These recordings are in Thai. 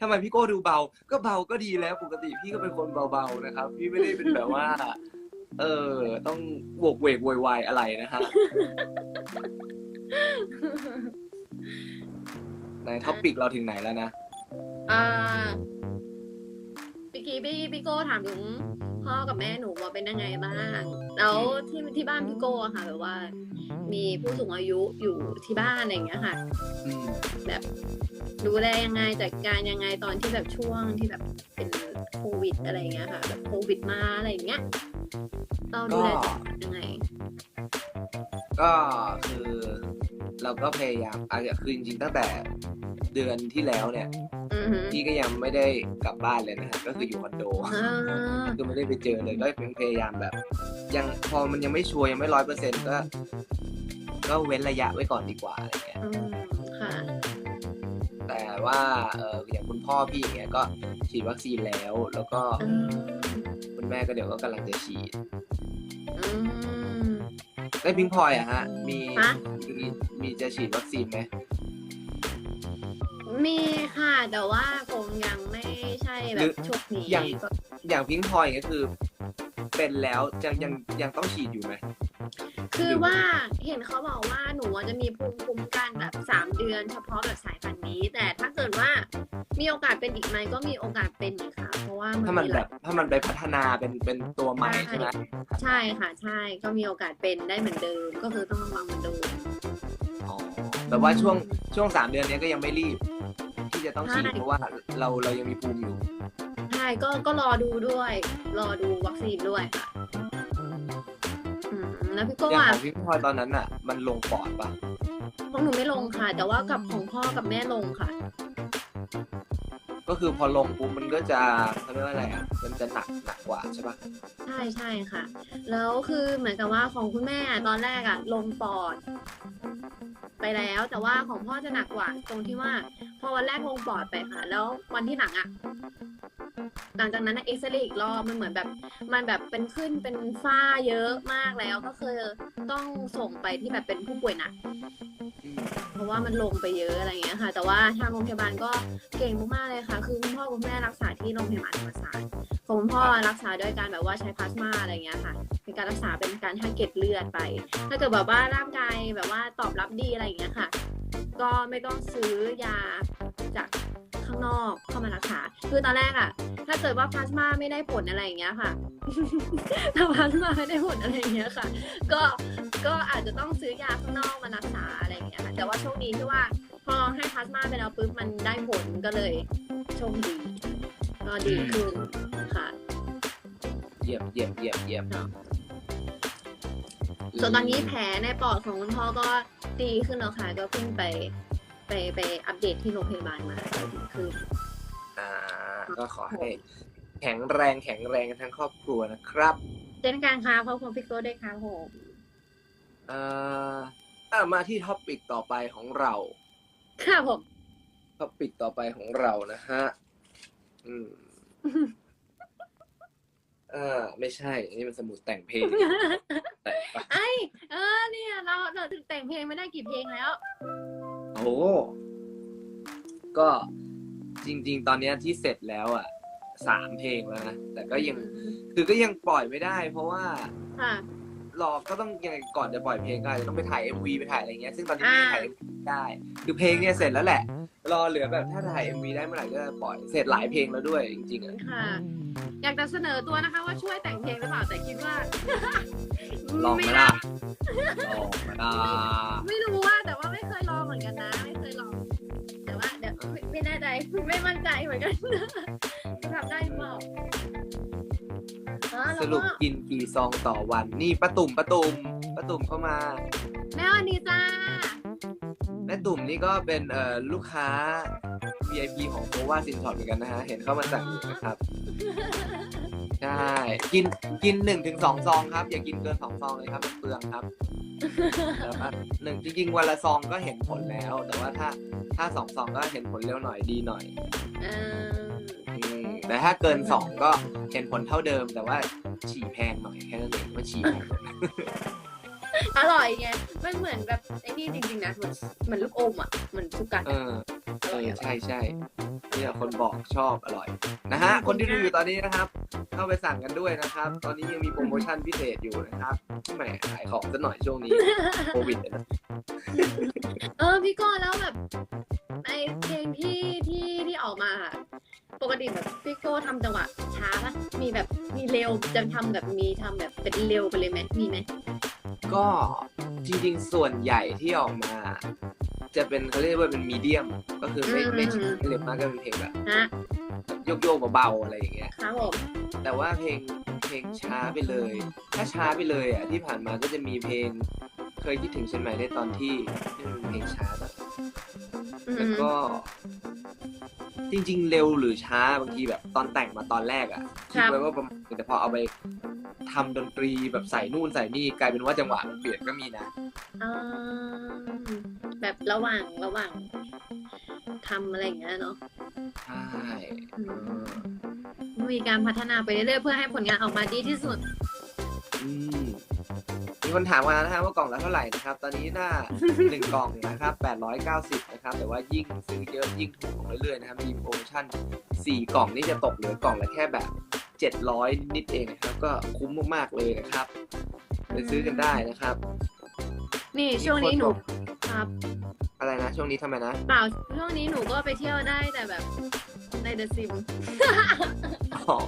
ทำไมพี่โก้ดูเบา ก็เบาก็ดีแล้ว ปกติพี่ก็เป็นคนเบาๆนะครับ พี่ไม่ได้เป็นแบบว่า เออ ต้องโวกเวกโวยวายอะไรนะฮะ ในท็อปิกเราถึงไหนแล้วนะ อ่าพี่กี้พี่พี่โก้ถามถึงพ่อกับแม่หนูว่าเป็นยังไงบ้าง แล้วที่ที่บ้านพี่โก้อะค่ะ แบบว่า มีผู้สูงอายุอยู่ที่บ้านอะไรอย่างเงี้ยค่ะอืมแบบดูแลยังไงจัดการยังไงตอนที่แบบช่วงที่แบบเป็นโควิดอะไรอย่างเงี้ยค่ะ แบบโควิดมาอะไรอย่างเงี้ยเราดูแลจัดการยังไง ก็คือ เราก็พยายามอาจจะคือจริงๆตั้งแต่เดือนที่แล้วเนี่ยอือหือ พี่ก็ยังไม่ได้กลับบ้านเลยนะครับก็คืออยู่คอนโดอ่าคือไม่ได้ไปเจอเลยก็เป็นพยายามแบบ ยังพอมันยังไม่ชัวร์ยังไม่ร้อยเปอร์เซ็นต์ก็ ก็เว้นระยะไว้ก่อนดีกว่าอะไรเงี้ยอืมค่ะแต่ว่าเอออย่างคุณพ่อพี่อย่างเงี้ยก็ฉีดวัคซีนแล้วแล้วก็อืมคุณแม่ก็เดี๋ยวก็กำลังจะฉีดอืมได้พิงพลอยอะฮะมีฮะ มีมีจะฉีดวัคซีนไหม มีค่ะแต่ว่าคงยังไม่ใช่แบบช่วงนี้อย่างอย่างพิงพลอยอย่างเงี้ยคือ เป็นแล้วยังยังยังต้องฉีดอยู่ไหม คือว่าเห็นเขาบอกว่าหนูอะจะมีภูมิคุ้มกันแบบสามเดือน เฉพาะแบบสายพันธุ์นี้ แต่ถ้าเกิดว่ามีโอกาสเป็นอีกไหมก็มีโอกาสเป็นอีกค่ะ เพราะว่ามันถ้ามันมีหแบลายบถ้ามันไปพัฒนาเป็นเป็นตัวใหม่ใช่ไหม ใช่ค่ะใช่ก็มีโอกาสเป็นได้เหมือนเดิมก็คือต้องระวังเหมือนเดิม อ๋อแต่ว่าช่วงช่วงสามเดือนเนี้ยก็ยังไม่รีบ ที่จะต้องฉีดใช่ เพราะว่าเราเรายังมีภูมิอยู่ ใช่ก็ก็รอดูด้วย รอดูวัคซีนด้วยค่ะอืมแล้วพี่โก็อย่างอะของพี่พลอยตอนนั้นอะ มันลงปอดปะของหนูไม่ลงค่ะ แต่ว่ากับของพ่อกับแม่ลงค่ะ ก็คือพอลงปุ๊บมันก็จะเขาเรียกว่าอะไรอะ มันจะหนักหนักกว่าใช่ปะใช่ใช่ค่ะ แล้วคือเหมือนกับว่าของคุณแม่ตอนแรกอะลงปอด ไปแล้ว แต่ว่าของพ่อจะหนักกว่า ตรงที่ว่า พอวันแรกลงปอดไปค่ะ แล้ววันที่หลังอะหลังจากนั้นเอ็กซเรย์อีกรอบมันเหมือนแบบ มันแบบเป็นขึ้นเป็นฝ้าเยอะมากแล้วก็คือต้องส่งไปที่แบบเป็นผู้ป่วยหนักเพราะว่ามันลงไปเยอะอะไรเงี้ยค่ะ แต่ว่าทางโรงพยาบาลก็เก่งมากๆเลยค่ะ คือคุณพ่อคุณแม่รักษาที่โรงพยาบาลธรรมศาสตร์ ของคุณพ่อรักษาด้วยการแบบว่าใช้พลาสมาอะไรเงี้ยค่ะเป็นการรักษาเป็นการให้เกล็ดเลือดไป ถ้าเกิดแบบว่าร่างกายแบบว่าตอบรับดีอะไรอย่างเงี้ยค่ะ ก็ไม่ต้องซื้อยาจากข้างนอกเข้ามารักษา คือตอนแรกอะถ้าเกิดว่าพลาสมาไม่ได้ผลอะไรอย่างเงี้ยค่ะถ้าพลาสมาไม่ได้ผลอะไรอย่างเงี้ยค่ะ ก็ก็อาจจะต้องซื้อยาข้างนอกมารักษาอะไรอย่างเงี้ยค่ะ แต่ว่าโชคดีที่ว่าพอให้พลาสมาไปแล้วปุ๊บมันได้ผลก็เลยโชคดี ก็ดีขึ้นค่ะเยี่ยมเยี่ยมเยี่ยมเยี่ยมส่วนตอนนี้แผลในปอดของคุณพ่อก็ดีขึ้นแล้วค่ะ ก็เพิ่งไปไปไปอัปเดตที่โรงพยาบาลมาก็ดีขึ้นอ่า ก็ขอให้ แข็งแรงแข็งแรงกันทั้งครอบครัวนะครับเช่นกันค่ะพ่อคุณพี่โก้ด้วยค่ะผมเอ่ออะมาที่ท็อปิกต่อไปของเรา ค่ะผมท็อปิกต่อไปของเรานะฮะ อืมอ่าไม่ใช่ นี่มันสมุดแต่งเพลง แต่งปะไอเออเนี่ยเราเราถึงแต่งเพลงไม่ได้กี่เพลงแล้วโอ้โหก็จริง ๆ ตอนเนี้ยที่เสร็จแล้วอะสามเพลงแล้วนะแต่ก็ยัง คือก็ยังปล่อยไม่ได้ เพราะว่า ค่ะ รอก็ต้องยังไงก่อนจะปล่อยเพลงก็อาจจะต้องไปถ่าย MV ไปถ่ายอะไรเงี้ยซึ่งตอนนี้ไม่ได้ถ่าย MV ได้คือเพลงเนี่ยเสร็จแล้วแหละ รอเหลือแบบถ้าถ่าย MV ได้เมื่อไหร่ก็จะปล่อยเสร็จหลายเพลงแล้วด้วยจริงๆอะค่ะ อยากจะเสนอตัวนะคะว่าช่วยแต่งเพลงหรือเปล่าแต่คิดว่า ลองไม่มาได้ล่ะลองมาล่ะไม่รู้ว่าแต่ว่าไม่เคยลองเหมือนกันนะ ไม่เคยลอง แต่ว่าเดี๋ยวไม่ไม่แน่ใจไม่มั่นใจเหมือนกัน จะทำได้หรื รุปก็กินกี่ซองต่อวัน นี่ป้าตุ่มป้าตุ่มป้าตุ่มเข้ามาแม่วันนี้จ้าแม่ตุ่มนี่ก็เป็นเอ่อลูกค้า VIP ของโคว่าซินช็อตเหมือนกันนะฮะ เห็นเข้ามาสั่งอยู่นะครับ ใช่ กินกินหนึ่งถึงสองซองครับ อย่ากินเกินสองซองเลยครับมันเปลืองครับแต่ว่าหนึ่งจริงๆวันละซองก็เห็นผลแล้ว แต่ว่าถ้าถ้าสองซองก็เห็นผลเร็วหน่อยดีหน่อย เอออืม แต่ถ้าเกินสองก็เห็นผลเท่าเดิม แต่ว่าฉี่แพงหน่อยแค่นั้นเองว่าฉี่แพงอร่อยไง มันเหมือนแบบไอ้นี่จริงๆนะเหมือนเหมือนลูกอมอะเหมือนสุกันเอออเอร่อยออะใช่ใช่เนี่ยคนบอกชอบอร่อยนะฮะคนที่ดูอยู่ตอนนี้นะครับ เข้าไปสั่งกันด้วยนะครับ ตอนนี้ยังมีโปรโมชั่นพิเศษอยู่นะครับแหมขายของซะหน่อยช่วงนี้โควิดนะเออพี่ก้อนแล้วแบบ ไอเพลงที่ที่ที่ออกมาค่ะปกติแบบพี่โก้ทำจังหวะช้าปะมีแบบมีเร็วจะทำแบบมีทำแบบเป็นเร็วไปเลยไหมมีไหมก็จริงๆ ส่วนใหญ่ที่ออกมา จะเป็นเขาเรียกว่าเป็นมีเดียม ก็คือไม่ไม่ช้าไม่เร็วมากก็เป็นเพลงแบบฮะโยกโยกๆเบาๆอะไรอย่างเงี้ยครับผมแต่ว่าเพลงเพลงช้าไปเลย ถ้าช้าไปเลยอะที่ผ่านมาก็จะมีเพลง เคยคิดถึงฉันไหมในตอนที่ที่มันเป็นเพลงช้าแบบอื แล้วมก็ จริง ๆ เร็วหรือช้าบางทีแบบตอนแต่งมาตอนแรกอะคิดไว้ว่าประมาณนึงแต่พอเอาไปทำดนตรีแบบใส่นู่นใส่นี่กลายเป็นว่าจังหวะมันเปลี่ยนก็มีนะ อ่าแบบระหว่างระหว่างทำอะไรอย่างเงี้ยเนาะใช่อืมเออมีการพัฒนาไปเรื่อยๆเพื่อให้ผลงานออกมาดีที่สุดอืมมี คนถามมานะฮะว่ากล่องละเท่าไหร่นะครับ ตอนนี้หน้าหนึ่งกล่องนะครับ890นะครับ แต่ว่ายิ่งซื้อเยอะยิ่งถูกลงเรื่อยๆนะครับ มีโปรโมชั่น4กล่องนี่จะตกเหลือกล่องละแค่แบบ700นิดๆเองนะครับ ก็คุ้มมากๆเลยนะครับไปซื้อกันได้นะครับ นี่ช่วงนี้หนูมีคบอกครับอะไรนะ ช่วงนี้ทำไมนะเปล่าช่วงนี้หนูก็ไปเที่ยวได้แต่แบบในเดอะซิมอ๋อ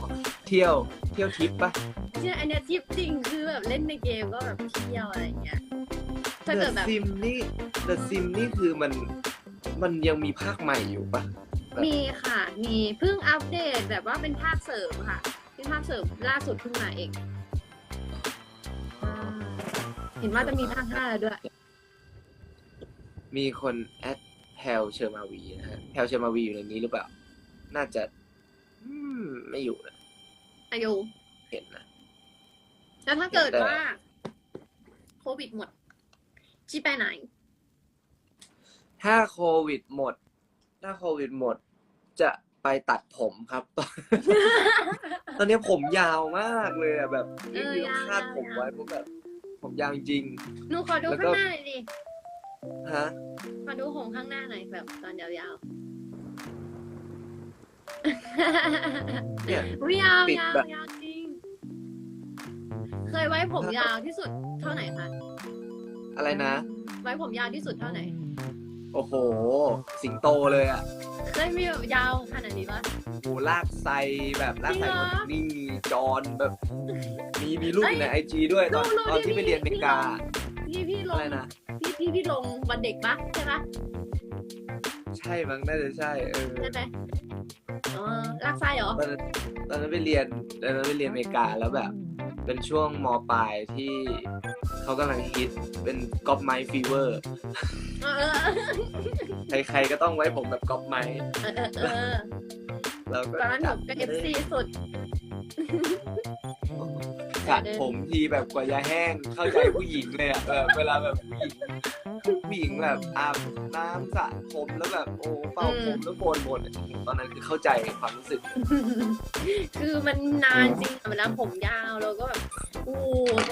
เที่ยวเที่ยวทริปปะ เชื่ออันเนี้ยทริปจริงคือแบบเล่นในเกมก็แบบเที่ยวอะไรอย่างเงี้ยถ้าเกิดแบบ ซิมนี่ The Sim นี่คือมันมันยังมีภาคใหม่อยู่ปะ มีค่ะ มีเพิ่งอัปเดตแบบว่าเป็นภาคเสริมค่ะเป็นภาคเสริมล่าสุดขึ้นมาเองอ่าเห็นว่าจะมีภาคห้าแล้วด้วย มีคนแอดแพลเชอร์มาวีนะฮะแพลเชอร์มาวีอยู่ในนี้หรือเปล่า น่าจะ อืม ไม่อยู่นะอายุเห็นนะ แล้วถ้าเกิดแต่ว่าโควิดหมดจีไปไหน ถ้าโควิดหมด ถ้าโควิดหมด จะไปตัดผมครับ ตอนตอนนี้ผมยาวมากเลยอะแบบเออนี่ต้องคาดยาวๆผมไว้เพราะแบบ ผมยาวจริง หนูขอดูแล้วก็ ข้างหน้าหน่อยดิๆฮะ ขอดูผมข้างหน้าหน่อยแบบตอนยาวเนี่ยๆ อุ้ยยาวปิดยาวแบบ ยาวจริง เคยไว้ผมยาวที่สุดเท่าไหร่คะอะไรนะ ไว้ผมยาวที่สุดเท่าไหร่โอ้โห สิงโตเลยอะเคยมีแบบยาวขนาดนี้ปะโอ้ลากไซแบบลากไซจริงเหรอแบบนี่จอนแบบ มีมีรูปอยู่ในเอ้ไอยจีด้วยตอนรูปตอนที่ที่ไปพี่เรียนอเมริกาพี่พี่ลอะงไรนะ พี่พี่พี่ลงวันเด็กปะใช่ปะใช่มั้งน่าจะใช่เออใช่ไหมอ๋อลากไส้เหรอตอนนั้นตอนนั้นไปเรียนตอนนั้นไปเรียนอเมริกาแล้วแบบ เป็นช่วงมปลายที่เขากำลังฮิตเป็นก๊อปไมค์ฟีเวอร์เออเออใครๆก็ต้องไว้ผมแบบก๊อปไมค์เออเออเออ แล้วก็ตอนนั้นหนูก็เอฟซีสุดกัดผมทีแบบกว่าจะแห้งเข้าใจผู้หญิงเลยอะแบบเวลาแบบผู้หญิงผู้หญิงแบบอาบน้ำสระผมแล้วแบบโอ้เป่าผมแล้วโกนหมดตอนนั้นคือเข้าใจความรู้สึก คือมันนานจริงอะเวลาผมยาวเราก็แบบโอ้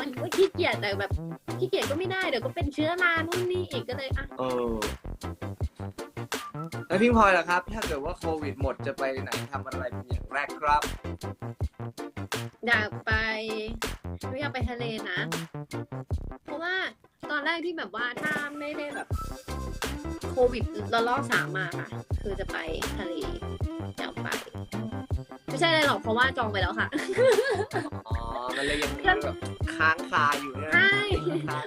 มันก็ขี้เกียจแต่แบบขี้เกียจก็ไม่ได้เดี๋ยวก็เป็นเชื้อรานู่นนี่อีกก็เลยอะ เออ แล้วพิงพลอยล่ะครับ ถ้าเกิดว่าโควิดหมดจะไปไหนทำอะไรเป็นอย่างแรกครับ อยากไปไม่อยากไปทะเลนะ เพราะว่าตอนแรกที่แบบว่าถ้าไม่ได้แบบโควิดระลอกสามมาค่ะ คือจะไปทะเลอยากไป ไม่ใช่อะไรหรอกเพราะว่าจองไปแล้วค่ะ อ๋อ มันเลยยังมีแบบค้างคาอยู่นะใช่ค้าง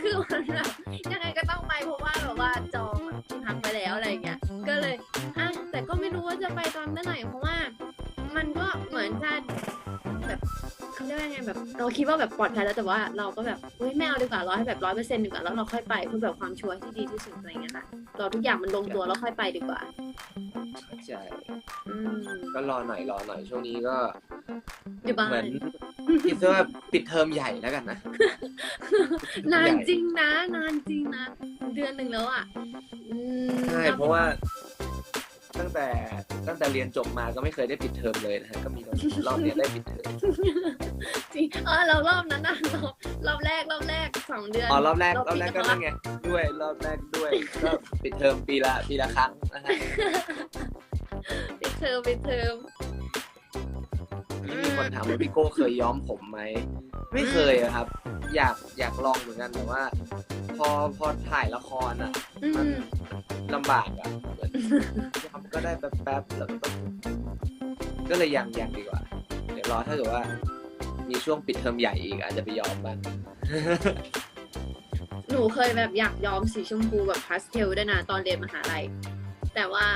คือมันแบบยังไงก็ต้องไปเพราะว่าแบบว่าจอง จะไปตอนเมื่อไหร่เพราะว่า มันก็เหมือนจะแบบเขาเรียกว่าไงแบบ เราคิดว่าแบบปลอดภัยแล้วแต่ว่าเราก็แบบเฮ้ยไม่เอาดีกว่าร้อยให้แบบร้อยเปอร์เซ็นต์ดีกว่าแล้วเราค่อยไปเพื่อแบบความชัวร์ที่ดีที่สุดอะไรอย่างเงี้ยค่ะเราทุกอย่างมันลงตัวแล้วค่อยไปดีกว่าเข้าใจอืมก็รอหน่อยรอหน่อยช่วงนี้ก็อยู่บ้าเหมือนนคิดซะว่าปิดเทอมใหญ่แล้วกันนะ นานจริงนะ นานจริงนะเดือนหนึ่งแล้วอะอืมใช่เพราะว่าตั้งแต่ ตั้งแต่เรียนจบมาก็ไม่เคยได้ปิดเทอมเลยนะฮะก็มีรอบเนี้ยได้ปิดเทอมจริงเออเรารอบนั้นนะรอบรอบแรกรอบแรกสองเดือนอ๋อรอบแรกรอบปิดแรกก็เทอมนั่นไงด้วยรอบแรกด้วยก็ปิดเทอมปีละปีละครั้งนะฮะปิดเทอมปิดเทอมนี่มีคนถามว่าพี่โก้เคยย้อมผมไหมไม่เคยอะครับ อยากอยากลองเหมือนกันแต่ว่า พอพอถ่ายละครอะ อืมันมลำบากอะเหมือนทำก็ได้แป๊บๆแล้วก็ต้องก็เลยยังยังดีกว่า เดี๋ยวรอถ้าเกิดว่า มีช่วงปิดเทอมใหญ่อีกอาจจะไปย้อมบ้าง หนูเคยแบบอยากย้อมสีชมพูแบบพาสเทลด้วยนะตอนเรียนมหาลัย แต่ว่า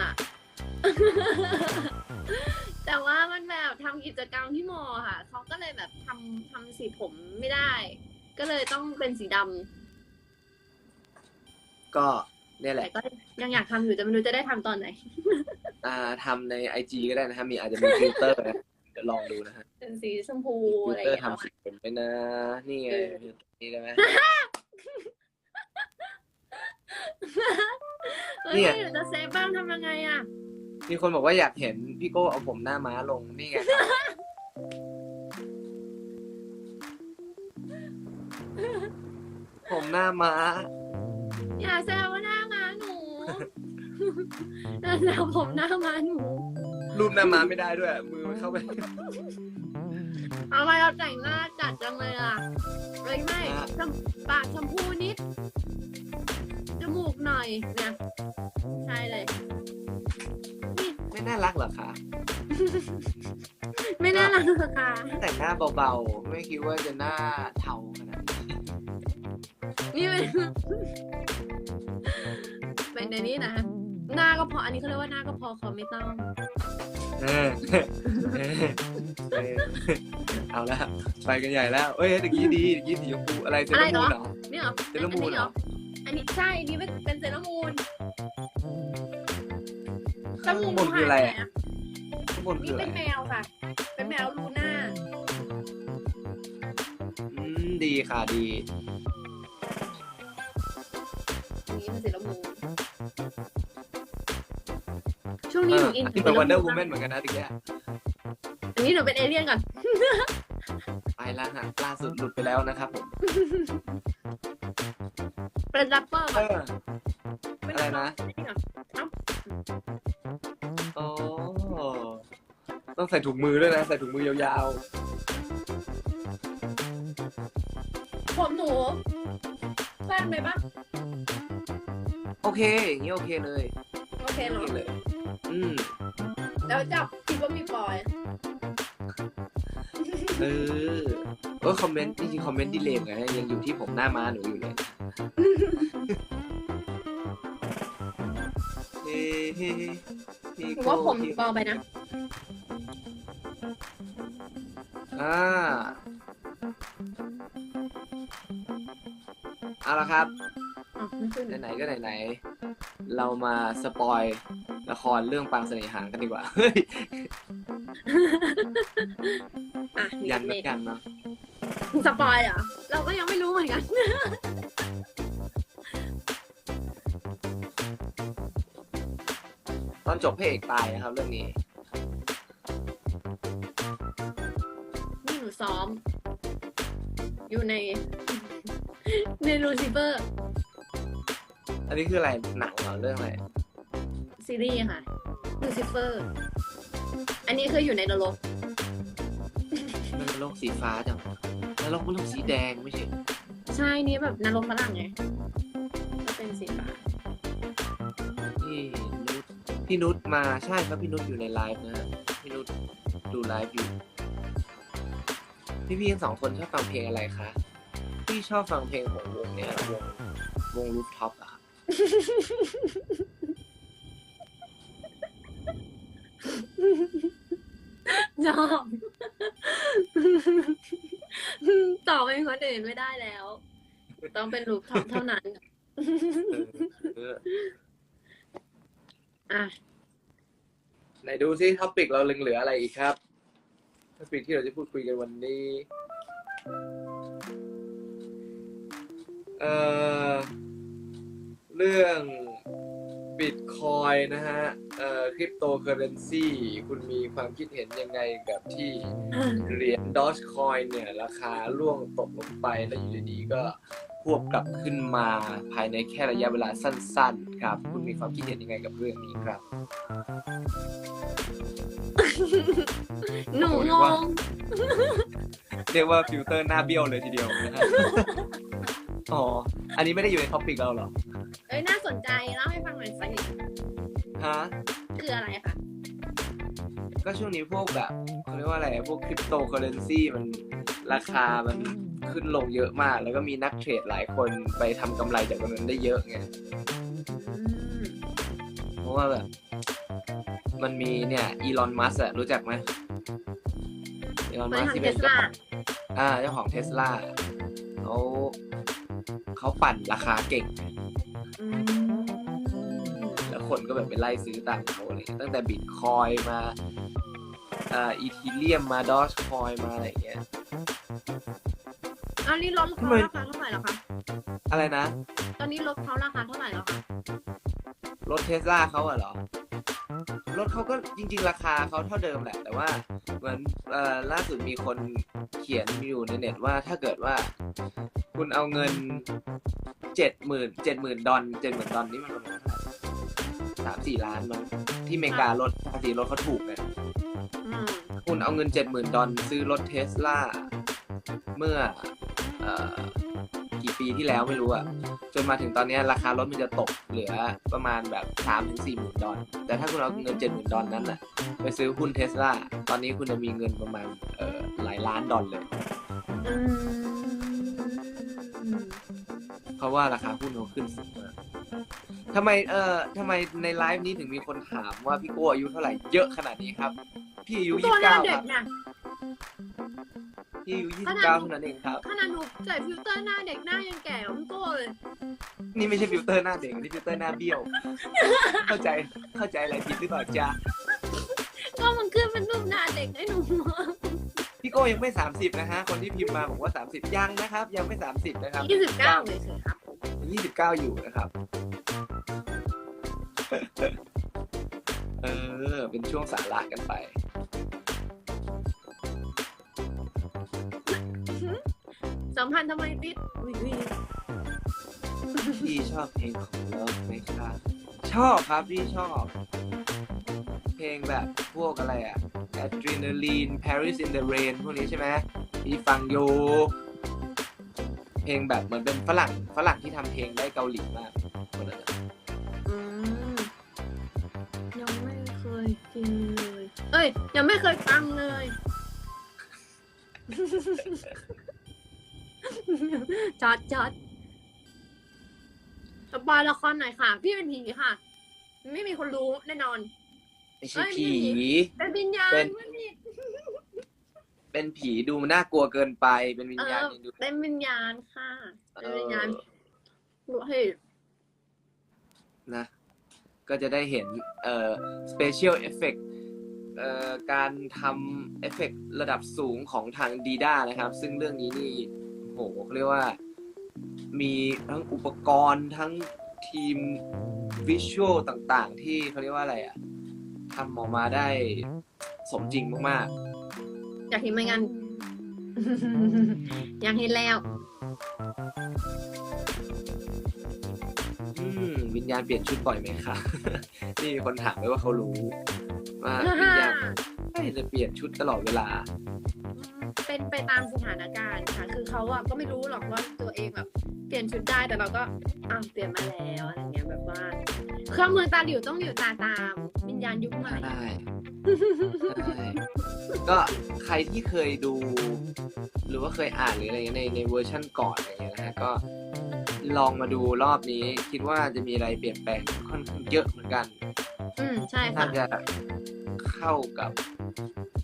แต่ว่ามันแบบทำกิจกรรมที่มอค่ะเขาก็เลยแบบทำทำสีผมไม่ได้ ก็เลยต้องเป็นสีดำ ก็เนี่ยแหแต่ละ ก็ยังอยากทำอยู่แต่ไม่รู้จะได้ทำตอนไหน อ่าทำในไอจก็ได้นะฮะมีอาจจะมีฟิลเตอร์นะเดี๋ยวลองดูนะฮะเป็นสีชมพูฟิลอะไรอเตอร์ย่างเงี้ย ทำสีผมไปนะ นี่ไงเออนี่ได้ไหม เฮ้ยเนี่ยหนูจะเซฟบ้างทำยังไงอะ มีคนบอกว่าอยากเห็นพี่โก้เอาผมหน้าม้าลงนี่ไงครับผมหน้าม้า อย่าแซวว่าหน้าม้าหนูอย่าแซวผมหน้าม้าหนู รูปหน้าม้าไม่ได้ด้วย มือมันเข้าไปเอาไปเราแต่งหน้าจัดจังเลยอะไม่ไม่อะชมปากชมพูนิด จมูกหน่อยเนี่ย ใช่เลย ไม่น่ารักเหรอคะไม่น่ารักเลยค่ะแต่งหน้าเบาๆ ไม่คิดว่าจะหน้าเทาขนาดนี้นี่เป็น เป็นในนี้นะ หน้าก็พอ อันนี้เขาเรียกว่าหน้าก็พอเขาไม่ต้อง เออเออเออเอาละไปกันใหญ่แล้วเอ้ยตะกี้ดีตะกี้สีชมพูอะไรเซรามูนเหรอ นี่เหรอเซรามูนเหรอ อันนี้ใช่ อันนี้เป็นเซรามูนจข้างมูกบนคืออะไรหายอะไปหนข้างบนคืนี่ออะไรเป็นแมวค่ะ เป็นแมวลูน่า อืมดีค่ะดี วงนี้หนูอินที่เป็นวันเดอร์วูแมนเหมือนกันนะตะกี้อันนี้หนูเป็นเอเลี่ยนก่อน ไปแล้วฮะล่าสุดหลุดไปแล้วนะครับผมเป็นแรปเปอร์เอก่อนออะไรนะ เป็นก่อนเอ้าอ๋อต้องใส่ถุงมือด้วยนะ ใส่ถุงมือยาวผมหนูสั้นไปปะๆ โอเคอย่างนี้โอเคเลยโอเคโอเนาะเคเลยอืม แล้วจับคิดว่ามีปอย เออเออคอมเมนต์จริงๆคอมเมนต์ดีเลย์เหมือนกันนะยังอยู่ที่ผมหน้าม้าหนูอยู่เลยเฮ้เฮ้พี่หนูว่าผมปลอมไปนะ อ่าเอาละครับอ๋อไม่ขึ้น ไหนๆก็ไหนๆ เรามาสปอย ละครเรื่องปางเสน่หากันดีกว่าเฮ้ยอะยัยันนเหมือนกันเนาะสปอยเหรอ เราก็ยังไม่รู้เหมือนกัน ตอนจบพระเอกตายนะครับ เรื่องนี้ นี่หนูซ้อม อยู่ใน ในลูซิเฟอร์ อันนี้คืออะไรหนังเหรอเรื่องอะไร ซีรีส์ค่ะลูซิเฟอร์ อันนี้คืออยู่ในนรก มันเป็นโลกสีฟ้าจังแล้วโลกมันโลกสีแดงไม่ใช่ใช่นี่แบบนรกฝรั่งไงก็เป็นสีฟ้าพี่นุชพี่นุชมาใช่ครับพี่นุชอยู่ในไลฟ์นะฮะพี่นุชดูไลฟ์อยู่ พี่พี่ทั้งสองคนชอบฟังเพลงอะไรคะพี่ชอบฟังเพลงของวงเนี้ยวงวงรูฟท็อปอะครับ ชอบต่อไปคนอื่นไม่ได้แล้ว ต้องเป็นรูปท็อปเท่านั้นเอออะไหนดูซิท็อปิกเราเหลืออะไรอีกครับท็อปิกที่เราจะพูดคุยกันวันนี้ เอ่อ เรื่อง บิตคอยนะฮะเอ่อคริปโตเคอเรนซีคุณมีความคิดเห็นยังไงกับที่เหรียญดอ g คอยเนี่ย ราคาร่วงตกลงไปแล้วอยู่ดีๆก็พวบกลับขึ้นมาภายในแค่ระยะเวลาสั้น ๆ ครับ คุณมีความคิดเห็นยังไงกับเรื่องนี้ครับ หนูงงเรียกว่าฟิลเตอร์หน้าเบี้ยวเลยทีเดียวนะฮะอ๋อ อันนี้ไม่ได้อยู่ในท็อปิกเราเหรอ เอ้ยน่าสนใจเล่าให้ฟังหน่อยสิฮะ คืออะไรคะก็ช่วงนี้พวกแบบเขาเรียกว่าอะไร พวกคริปโตเคอเรนซีมันราคามันขึ้นลงเยอะมาก แล้วก็มีนักเทรดหลายคนไปทำกำไรจากตรงนั้นได้เยอะไง อืมเพราะว่าแบบ มันมีเนี่ยอีลอนมัสอะรู้จักไหมอีลอนบมัริสษัทที่เทเป็นสเจ้าลาของอ่าเจ้าของเทสลาเขา เขาปั่นราคาเก่งอืมแล้วคนก็แบบไปไล่ซื้อตามเขาอะไรเลยตั้งแต่บิตคอยมาอ่าอีทีเรียมมาดอชคอยมาอะไรอย่างเงี้ยอันนี้รถเขาทำไมราคาเท่าไหร่แล้วคะอะไรนะ ตอนนี้รถเขาราคาเท่าไหร่แล้วคะรถเทสลาเขาอะเหรอ รถเขาก็จริง ๆ ราคาเขาเท่าเดิมแหละ แต่ว่าเหมือนเอ่อล่าสุดมีคนเขียนอยู่ในเน็ตว่าถ้าเกิดว่า คุณเอาเงินเจ็ดหมื่นเจ็ดหมื่นดอลเจ็ดหมื่นดอลนี่มันประมาณเท่าไหร่สามสี่ล้านมั้งที่อเมริการถภาษีรถเขาถูกไงอืมคุณเอาเงินเจ็ดหมื่นดอลซื้อรถเทสลาเมื่อเอ่อกี่ปีที่แล้วไม่รู้อะจนมาถึงตอนเนี้ยราคารถมันจะตกเหลือประมาณแบบสามถึงสี่หมื่นดอลแต่ถ้าคุณเอาเงินเจ็ดหมื่นดอลนั้นอะไปซื้อหุ้นเทสลาตอนนี้คุณจะมีเงินประมาณเอ่อหลายล้านดอลเลย อืม เพราะว่าราคาหุ้นเขาขึ้นสูงมากทำไมเอ่อทำไมในไลฟ์นี้ถึงมีคนถามว่าพี่โก้อายุเท่าไหร่เยอะขนาดนี้ครับ พี่อายุตัยี่วสิบหน้าเก้าเด็ครักบ นะพี่อายุยี่สิบเก้าเท่านั้นเองครับ ขนาดหนูใส่ฟิลเตอร์หน้าเด็กหน้ายังแก่กว่าพี่โก้เลยนี่ไม่ใช่ฟิลเตอร์หน้าเด็กนี่ฟิลเตอร์หน้าเบี้ยว เข้าใจเข้าใจอะไรผิดหรือเปล่าจ๊ะก็มันขึ้นเป็นรูปหน้าเด็กให้หนู พี่โก้ยังไม่ 30 นะฮะ คนที่พิมพ์มาบอกว่า 30 ยังนะครับ ยังไม่ 30 นะครับยี่สิบเก้าเลยเฉยๆครับผม29อยู่นะครับ เออ เป็นช่วงสาระกันไปสัมพันธ์ทำไมติดวิวีพี่ชอบเพลงของเลิฟไหมคะชอบครับพี่ชอบ เพลงแบบพวกอะไรอะ Adrenaline Paris in the Rain พวกนี้ใช่ไหมพี่ฟังอยู่เพลงแบบเหมือนเป็นฝรั่งฝรั่งที่ทำเพลงได้เกาหลีมากคนนั้นอะอืมยังไม่เคยกินเลย เอ้ย ยังไม่เคยฟังเลย จอดจอดสปอยละครหน่อยค่ะ พี่เป็นผีค่ะ ไม่มีคนรู้แน่นอน ไม่ใช่เอ้ยผี เป็นวิญญาณเป็นไม่มีเป็นผีดูน่ากลัวเกินไป เป็นวิญญาณเออยังดู เป็นวิญญาณค่ะ เป็นวิญญาณเออเฮ้ยนะ ก็จะได้เห็น เอ่อ special effect เอ่อ การทำเอฟเฟกต์ระดับสูงของทางดีด้านะครับ ซึ่งเรื่องนี้นี่โหเขาเรียกว่า มีทั้งอุปกรณ์ทั้งทีมวิชวลต่างๆ ที่เขาเรียกว่าอะไรอะ ทำออกมาได้สมจริงมากอยากเห็นเหมือนกัน อยากเห็นแล้ว ๆอืมวิญญาณเปลี่ยนชุดบ่อยไหมคะ นี่มีคนถามไว้ว่าเขารู้ว่าวิญญาณไม่จะเปลี่ยนชุดตลอดเวลา เป็นไปตามสถานการณ์ค่ะ คือเขาอะก็ไม่รู้หรอกว่าตัวเองแบบ เปลี่ยนชุดได้แต่เราก็อ้าวเปลี่ยนมาแล้วอะไรเงี้ยแบบว่า เครื่องมือตาหลิวต้องหลิวตาตามวิญญาณยุคใหม่ได้ได้ก็ใครที่เคยดู หรือว่าเคยอ่านหรืออะไรเงี้ยในในเวอร์ชั่นก่อนอะไรเงี้ยนะฮะก็ลองมาดูรอบนี้ คิดว่าจะมีอะไรเปลี่ยนแปลงค่อนข้างเยอะเหมือนกันอืมใช่น่าค่ะจะเข้ากับ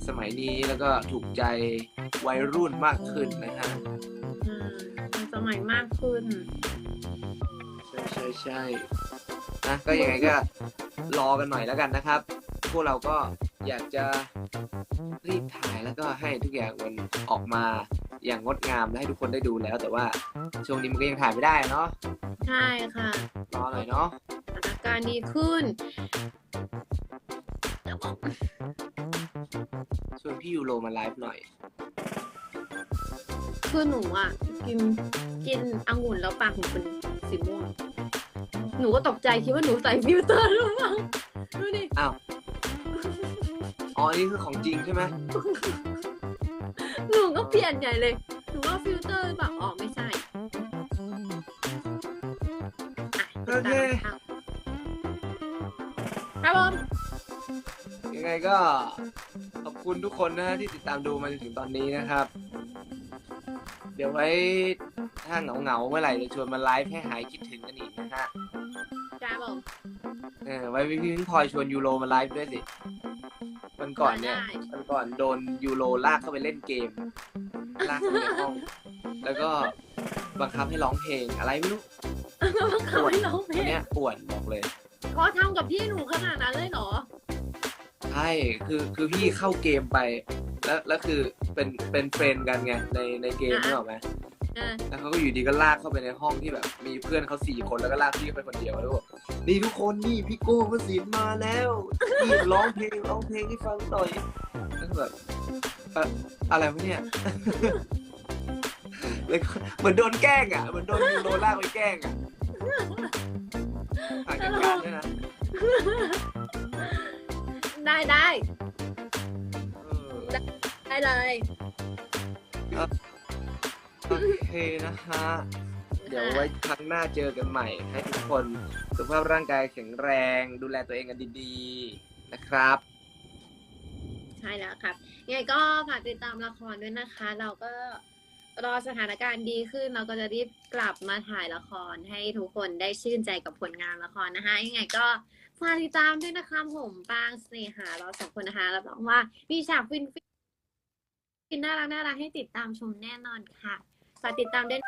สมัยนี้แล้วก็ถูกใจวัยรุ่นมากขึ้นนะฮะอืมทันสมัยมากขึ้น ใช่ใช่ใช่ นะก็ยังไงก็รอกันหน่อยแล้วกันนะครับ พวกเราก็อยากจะรีบถ่ายแล้วก็ให้ทุกอย่างมันออกมาอย่างงดงามและให้ทุกคนได้ดูแล้ว แต่ว่าช่วงนี้มันก็ยังถ่ายไม่ได้เนาะใช่ค่ะรอหน่อยเนาะสถานกการดีขึ้นชวนพี่ยูโรมาไลฟ์หน่อย คือหนูอะ กินกินองุ่นแล้วปากหนูเป็นสีม่วง หนูก็ตกใจคิดว่าหนูใส่ฟิลเตอร์หรือเปล่าดูดิอ้าว อ๋อ นี่คือของจริงใช่ไหมหนูก็เปลี่ยนใหญ่เลย หนูว่าฟิลเตอร์แบบอ๋อไม่ใช่อะโอเคครับผมยังไงก็ขอบคุณทุกคนนะฮะที่ติดตามดูมาจนถึงตอนนี้นะครับ เดี๋ยวไว้ถ้าเหงาเหงาๆเมื่อไหร่จะชวนมาไลฟ์ให้หายคิด เออไว้พี่พิงพลอยชวนยูโรมาไลฟ์ด้วยสิวันก่อนเนี่ยได้วันก่อนโดนยูโรลากเข้าไปเล่นเกม ลากเข้าไปในห้อง แล้วก็บังคับให้ร้องเพลงอะไรไม่รู้เขาให้ร้องเพลอันงเนี้ยป่วนบอกเลยเขาทำกับพี่หนูขนาดนั้นเลยเหรอใช่คือคือพี่เข้าเกมไป แล้วแล้วคือเป็นเป็นเฟรนด์กันไงในในเกมอะนึกออกไหมอ่าแล้วเขาก็อยู่ดีก็ลากเข้าไปในห้องที่แบบ มีเพื่อนเขาสี่คนแล้วก็ลากพี่เข้าไปคนเดียวแล้วบอก นี่ทุกคนนี่พี่โก้วสินมาแล้วนี่ร้องเพลงร้องเพลงให้ฟังหน่อยแล้วก็แบบอะอะไรวะเนี่ย แล้วก็เหมือนโดนแกล้งอะเหมือนโดนยูโรลากไปแกล้งอะต่างจากการด้วยนะได้ได้เออได้เลย โอเคนะฮะ เดี๋ยวไว้ครั้งหน้าเจอกันใหม่ ให้ทุกคนสุขภาพร่างกายแข็งแรง ดูแลตัวเองกันดีๆนะครับ ใช่แล้วครับยังไงก็ฝากติดตามละครด้วยนะคะ เราก็รอสถานการณ์ดีขึ้นเราก็จะรีบกลับมาถ่ายละครให้ทุกคนได้ชื่นใจกับผลงานละครนะคะยังไงก็ฝากติดตามด้วยนะคะผมปางเสน่หาเราสองคนนะคะรับรองว่ามีฉากฟินฟินน่ารักน่ารักให้ติดตามชมแน่นอนค่ะฝากติดตามด้วย